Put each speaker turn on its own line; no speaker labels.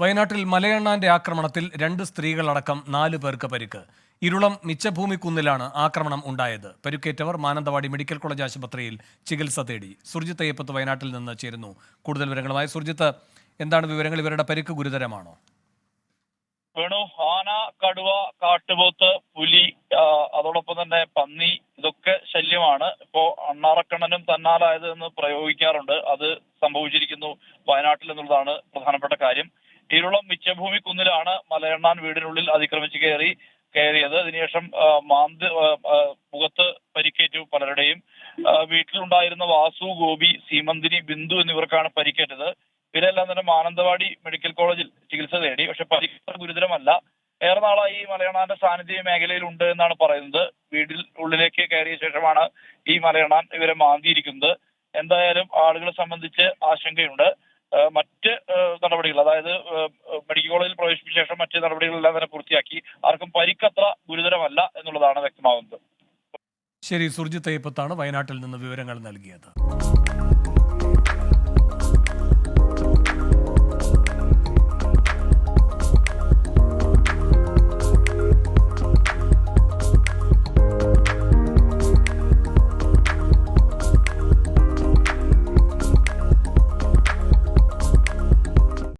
വയനാട്ടിൽ മലയണ്ണാന്റെ ആക്രമണത്തിൽ രണ്ട് സ്ത്രീകളടക്കം നാല് പേർക്ക് പരിക്ക്. ഇരുളം മിച്ചഭൂമി കുന്നിലാണ് ആക്രമണം ഉണ്ടായത്. പരിക്കേറ്റവർ മാനന്തവാടി മെഡിക്കൽ കോളേജ് ആശുപത്രിയിൽ ചികിത്സ തേടി. സുർജിത്ത് അയ്യപ്പത്ത് വയനാട്ടിൽ നിന്ന് ചേരുന്നു. കൂടുതൽ വിവരങ്ങളുമായി സുർജിത്ത് എന്താണ് വിവരങ്ങൾ? ഇവരുടെ പരിക്ക് ഗുരുതരമാണോ?
വേണു ആന കടുവ കാട്ടുപോത്ത് പുലി അതോടൊപ്പം തന്നെ പന്നി ഇതൊക്കെ ശല്യമാണ്. ഇപ്പോ അണ്ണാറക്കണ്ണനും തന്നാലായത് എന്ന് പ്രയോഗിക്കാറുണ്ട്. അത് സംഭവിച്ചിരിക്കുന്നു വയനാട്ടിൽ എന്നുള്ളതാണ് പ്രധാനപ്പെട്ട കാര്യം. ഇരുളം മിച്ചഭൂമി കുന്നിലാണ് മലയണ്ണാൻ വീടിനുള്ളിൽ അതിക്രമിച്ച് കയറി കയറിയത്. അതിനുശേഷം മാന്ത് മുഖത്ത് പരിക്കേറ്റു പലരുടെയും. വീട്ടിലുണ്ടായിരുന്ന വാസു ഗോപി സീമന്തിനി ബിന്ദു എന്നിവർക്കാണ് പരിക്കേറ്റത്. ഇവരെല്ലാം തന്നെ മാനന്തവാടി മെഡിക്കൽ കോളേജിൽ ചികിത്സ തേടി. പക്ഷെ പരിക്ക് ഗുരുതരമല്ല. ഏറെ നാളായി മലയണാന്റെ സാന്നിധ്യ മേഖലയിൽ ഉണ്ട് എന്നാണ് പറയുന്നത്. വീടിൽ ഉള്ളിലേക്ക് കയറിയ ശേഷമാണ് ഈ മലയണാൻ ഇവരെ മാന്തിയിരിക്കുന്നത്. എന്തായാലും ആളുകളെ സംബന്ധിച്ച് ആശങ്കയുണ്ട്. മറ്റ് നടപടികൾ അതായത് മെഡിക്കൽ കോളേജിൽ പ്രവേശിപ്പിച്ച ശേഷം മറ്റ് നടപടികളെല്ലാം തന്നെ പൂർത്തിയാക്കി. ആർക്കും പരിക്കത്ര ഗുരുതരമല്ല എന്നുള്ളതാണ് വ്യക്തമാകുന്നത്.
ശരി സുർജിത്ത് അയ്യപ്പത്താണ് വയനാട്ടിൽ നിന്ന് വിവരങ്ങൾ നൽകിയത്.